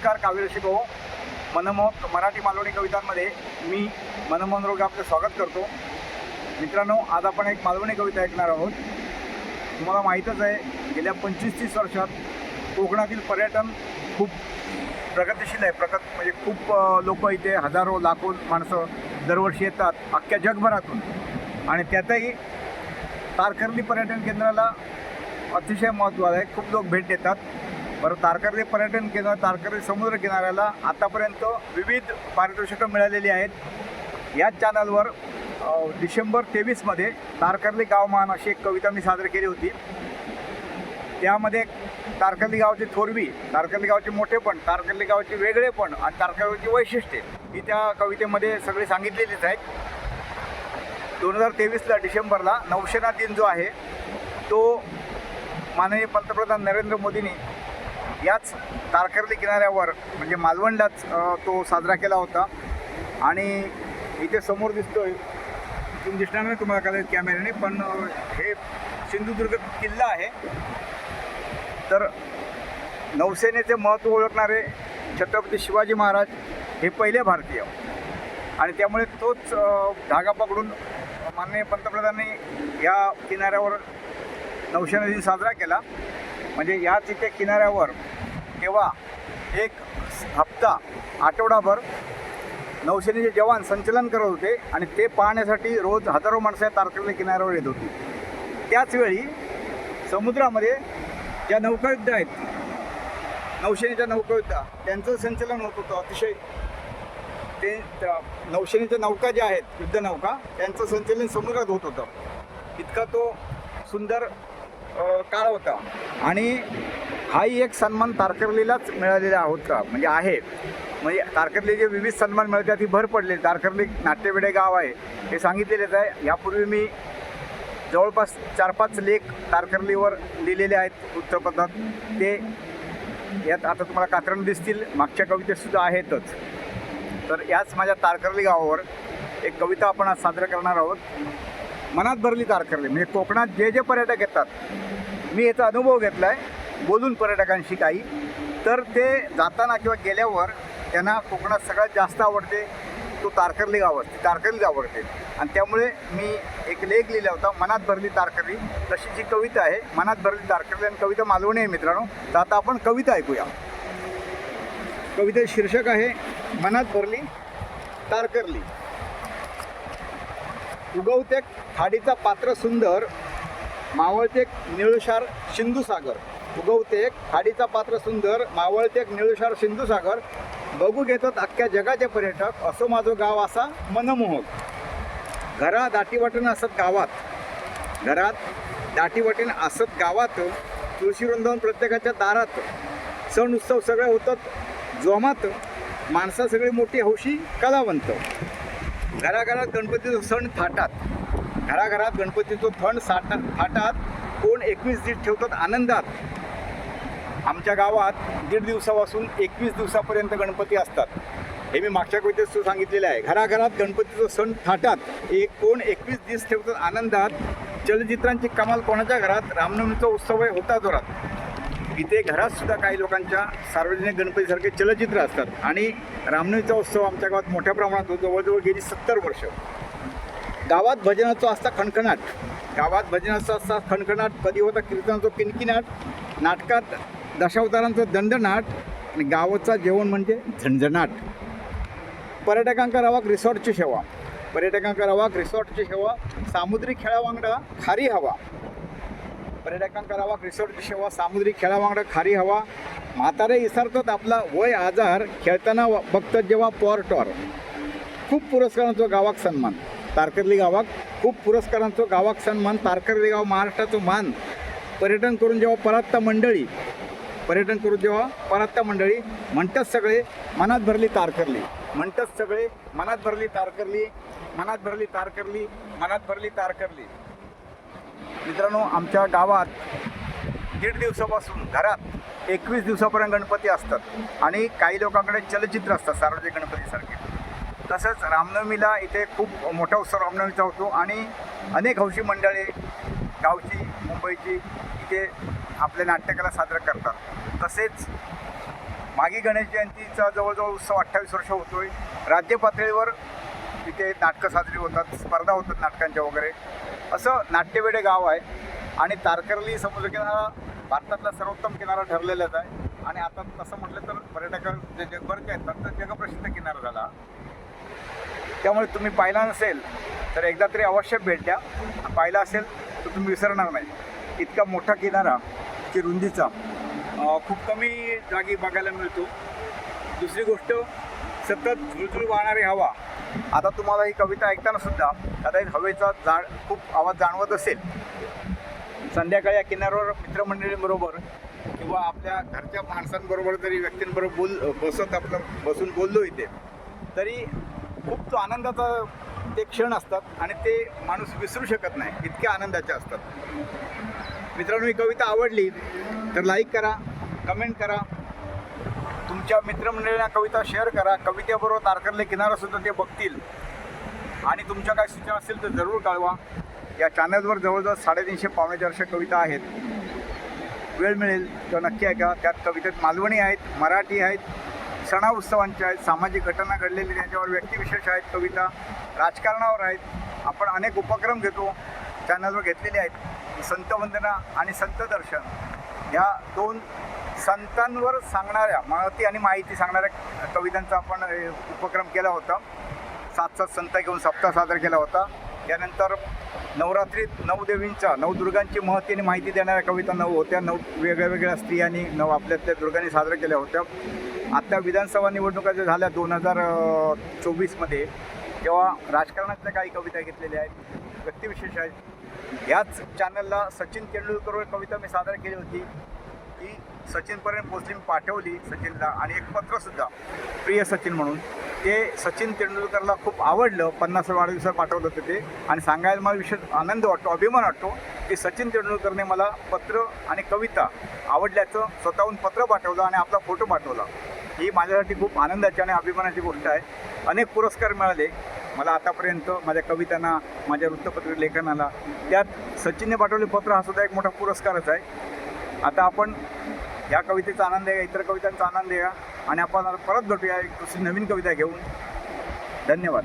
नमस्कार काव्य हो मनमोहक मराठी मालवणी कवितांमध्ये मी मनमोहन रोग आपलं स्वागत करतो. मित्रांनो आज आपण एक मालवणी कविता ऐकणार आहोत. तुम्हाला माहीतच आहे गेल्या पंचवीस तीस वर्षात कोकणातील पर्यटन खूप प्रगतिशील आहे. प्रगत म्हणजे खूप लोक इथे हजारो लाखो माणसं दरवर्षी येतात अख्ख्या जगभरातून. आणि त्यातही तारकर्ली पर्यटन केंद्राला अतिशय महत्त्व आहे. खूप लोक भेट देतात. बरं तारकर्ली पर्यटन केंद्र तारकर्ली समुद्र किनाऱ्याला आतापर्यंत विविध पारितोषिकं मिळालेली आहेत. याच चॅनलवर डिसेंबर तेवीसमध्ये तारकर्ली गावमान अशी एक कविता मी सादर केली होती. त्यामध्ये तारकर्ली गावाची थोरवी तारकर्ली गावाचे मोठेपण तारकर्ली गावाचे वेगळेपण आणि तारकर्लीची वैशिष्ट्ये ही त्या कवितेमध्ये सगळी सांगितलेलीच आहेत. दोन हजार तेवीसला डिसेंबरला नौसेना दिन जो आहे तो माननीय पंतप्रधान नरेंद्र मोदींनी याच तारकर्ली किनाऱ्यावर म्हणजे मालवणलाच तो साजरा केला होता. आणि इथे समोर दिसतोय इथून दिसणार नाही तुम्हाला कदाचित कॅमेऱ्याने पण हे सिंधुदुर्ग किल्ला आहे. तर नौसेनेचे महत्त्व ओळखणारे छत्रपती शिवाजी महाराज हे पहिले भारतीय. आणि त्यामुळे तोच धागा पकडून माननीय पंतप्रधानांनी या किनाऱ्यावर नौसेना दिन साजरा केला. म्हणजे याच तिथे किनाऱ्यावर तेव्हा एक हप्ता आठवडाभर नौसेनेचे जवान संचलन करत होते आणि ते पाहण्यासाठी रोज हजारो माणसं या तारकर्ली किनाऱ्यावर येत होती. त्याचवेळी समुद्रामध्ये ज्या नौकायुद्ध आहेत नौसेनेच्या नौकायुद्ध त्यांचं संचलन होत होतं. अतिशय ते त्या नौसेनेच्या नौका ज्या आहेत युद्धनौका त्यांचं संचलन समुद्रात होत होतं. इतका तो सुंदर काळ होता. आणि हाही एक सन्मान तारकर्लीलाच मिळालेला होता. म्हणजे आहे. म्हणजे तारकर्ली जे विविध सन्मान मिळतात ती भर पडले. तारकर्ली नाट्यवेडे गाव आहे. हे सांगितलेलेच आहे. यापूर्वी मी जवळपास चार पाच लेख तारकर्लीवर लिहिलेले आहेत वृत्तपत्रात. ते यात आता तुम्हाला कात्रण दिसतील. मागच्या कवितेसुद्धा आहेतच. तर याच माझ्या तारकर्ली गावावर एक कविता आपण आज सादर करणार आहोत. मनात भरली तारकर्ली म्हणजे कोकणात जे जे पर्यटक येतात मी याचा अनुभव घेतला आहे बोलून पर्यटकांशी काही. तर ते जाताना किंवा गेल्यावर त्यांना कोकणात सगळ्यात जास्त आवडते तो तारकर्ली गाव असते. तारकर्लीच आवडते. आणि त्यामुळे मी एक लेख लिहिला होता मनात भरली तारकर्ली. तशी जी कविता आहे मनात भरली तारकर्ली आणि कविता मालवणी आहे मित्रांनो. तर आता आपण कविता ऐकूया. कवितेचं शीर्षक आहे मनात भरली तारकर्ली. उगवते खाडीचा पात्र सुंदर मावळते निळशार सिंधुसागर. उगवते खाडीचा पात्र सुंदर मावळते निळशार सिंधुसागर. बघू घेतात अख्ख्या जगाचे पर्यटक असो माझं गाव असा मनमोहक. घरा दाटीवाटीनं असत गावात. घरात दाटीवाटीनं असत गावात तुळशी वृंदावन प्रत्येकाच्या दारात. सण उत्सव सगळे होतात जोमात. माणसं सगळी मोठी हौशी कलावंत. घराघरात गणपतीचा सण थाटात. घराघरात गणपतीचं थण साटा थाटात. कोण एकवीस दीड ठेवतात आनंदात. आमच्या गावात दीड दिवसापासून एकवीस दिवसापर्यंत गणपती असतात. हे मी मागच्या कवितेत सांगितलेलं आहे. घराघरात गणपतीचं सण थाटात. एक कोण एकवीस दिवस ठेवतात आनंदात. चलचित्रांची कमाल कोणाच्या घरात? रामनवमीचा उत्सव होता जोरात. इथे घरात सुद्धा काही लोकांच्या सार्वजनिक गणपतीसारखे चलचित्र असतात. आणि रामनवमीचा उत्सव आमच्या गावात मोठ्या प्रमाणात होतो. जवळजवळ गेली सत्तर वर्ष. गावात भजनाचा असता खणखणाट. गावात भजनाचा असता खणखणाट. कधी होता कीर्तनाचा किनकिनाट. नाटकात दशावतारांचा दंडनाट. आणि गावाचा जेवण म्हणजे झणझणाट पर्यटकांका रवाक रिसॉर्टची सेवा पर्यटकांका रवाक रिसॉर्टची सेवा सामुद्रिक खेळावांगडा खारी हवा. पर्यटकां करावा रिसॉर्टची सेवा सामुद्रिक खेळावांगडा खारी हवा. म्हातारे विसरतात आपला वय आजार खेळताना व- बघतात जेव्हा पॉर्टॉर. खूप पुरस्कारांचो गावाक सन्मान. तारकर्ली गावाक खूप पुरस्कारांचो गावाक सन्मान. तारकर्ली गाव महाराष्ट्राचो मान. पर्यटन करून जेव्हा परात्ता मंडळी पर्यटन करून जेव्हा परात्ता मंडळी म्हणतात सगळे मनात भरली तारकर्ली. म्हणतात सगळे मनात भरली तारकर्ली मनात भरली तारकर्ली मनात भरली तारकर्ली. मित्रांनो आमच्या गावात दीड दिवसापासून घरात एकवीस दिवसापर्यंत गणपती असतात आणि काही लोकांकडे चलचित्र असतात सार्वजनिक गणपतीसारखे. तसंच रामनवमीला इथे खूप मोठा उत्सव रामनवमीचा होतो आणि अनेक हौशी मंडळे गावची मुंबईची इथे आपल्या नाट्यकला सादर करतात. तसेच मागी गणेश जयंतीचा जवळजवळ उत्सव अठ्ठावीस वर्ष होतोय. राज्य पातळीवर तिथे नाटकं साजरी होतात स्पर्धा होतात नाटकांच्या वगैरे. असं नाट्यवेडे गाव आहे आणि तारकर्ली समुद्रकिनारा भारतातला सर्वोत्तम किनारा ठरलेलाच आहे. आणि आता तसं म्हटलं तर पर्यटक जे जगभरचे आहेत तर जगप्रसिद्ध किनारा झाला. त्यामुळे तुम्ही पाहिला नसेल तर एकदा तरी अवश्य भेट द्या. पाहिला असेल तर तुम्ही विसरणार नाही. इतका मोठा किनारा की रुंदीचा खूप कमी जागी बघायला मिळतो. दुसरी गोष्ट सतत झुळझुळ वाहणारी हवा आता तुम्हाला ही कविता ऐकताना सुद्धा कदाचित हवेचा जाण खूप आवाज जाणवत असेल. संध्याकाळी या किनाऱ्यावर मित्रमंडळींबरोबर किंवा आपल्या घरच्या माणसांबरोबर जरी व्यक्तींबरोबर बोल बसत आपलं बसून बोललो इथे तरी खूप तो आनंदाचा ते क्षण असतात आणि ते माणूस विसरू शकत नाही इतके आनंदाचे असतात. मित्रांनो ही कविता आवडली तर लाईक करा कमेंट करा. तुमच्या मित्रमंडळींना कविता शेअर करा. कवितेबरोबर तारकर्ले किनारासुद्धा ते बघतील. आणि तुमच्या काय सूचना असतील तर जरूर कळवा. या चॅनलवर जवळजवळ साडेतीनशे पावणे चारशे कविता आहेत. वेळ मिळेल तर नक्की ऐका. त्यात कवितेत मालवणी आहेत मराठी आहेत सणा उत्सवांच्या आहेत सामाजिक घटना घडलेली त्यांच्यावर व्यक्तिविशेष आहेत कविता राजकारणावर आहेत. आपण अनेक उपक्रम घेतो. चॅनलवर घेतलेले आहेत. संत वंदना आणि संत दर्शन. ह्या दोन संतांवर सांगणाऱ्या महती आणि माहिती सांगणाऱ्या कवितांचा आपण उपक्रम केला होता. सात सात संत घेऊन सप्ताह सादर केला होता. त्यानंतर नवरात्रीत नऊ देवींच्या नऊ दुर्गांची महती आणि माहिती देणाऱ्या कविता नऊ होत्या. नऊ वेगळ्या वेगळ्या स्त्रियांनी नऊ आपल्या त्या दुर्गांनी साजऱ्या केल्या होत्या. आता विधानसभा निवडणुका ज्या झाल्या दोन हजार चोवीसमध्ये तेव्हा राजकारणातल्या काही कविता घेतलेल्या आहेत. व्यक्तिविशेष आहेत. ह्याच चॅनलला सचिन तेंडुलकरवर कविता मी सादर केली होती. ती सचिनपर्यंत पोचली मी पाठवली सचिनला आणि एक पत्रसुद्धा प्रिय सचिन म्हणून. ते सचिन तेंडुलकरला खूप आवडलं पन्नास वाढदिवसात पाठवलं होतं ते. आणि सांगायला मला विशेष आनंद वाटतो अभिमान वाटतो की सचिन तेंडुलकरने मला पत्र आणि कविता आवडल्याचं स्वतःहून पत्र पाठवलं आणि आपला फोटो पाठवला. ही माझ्यासाठी खूप आनंदाची आणि अभिमानाची गोष्ट आहे. अनेक पुरस्कार मिळाले. मला आतापर्यंत माझ्या कवितांना माझ्या वृत्तपत्र लेखनाला त्यात सचिनने पाठवले पत्र हा सुद्धा एक मोठा पुरस्कारच आहे. आता आपण या कवितेचा आनंद घ्या इतर कवितांचा आनंद घ्या आणि आपण परत भेटूया एक दुसरी नवीन कविता घेऊन. धन्यवाद.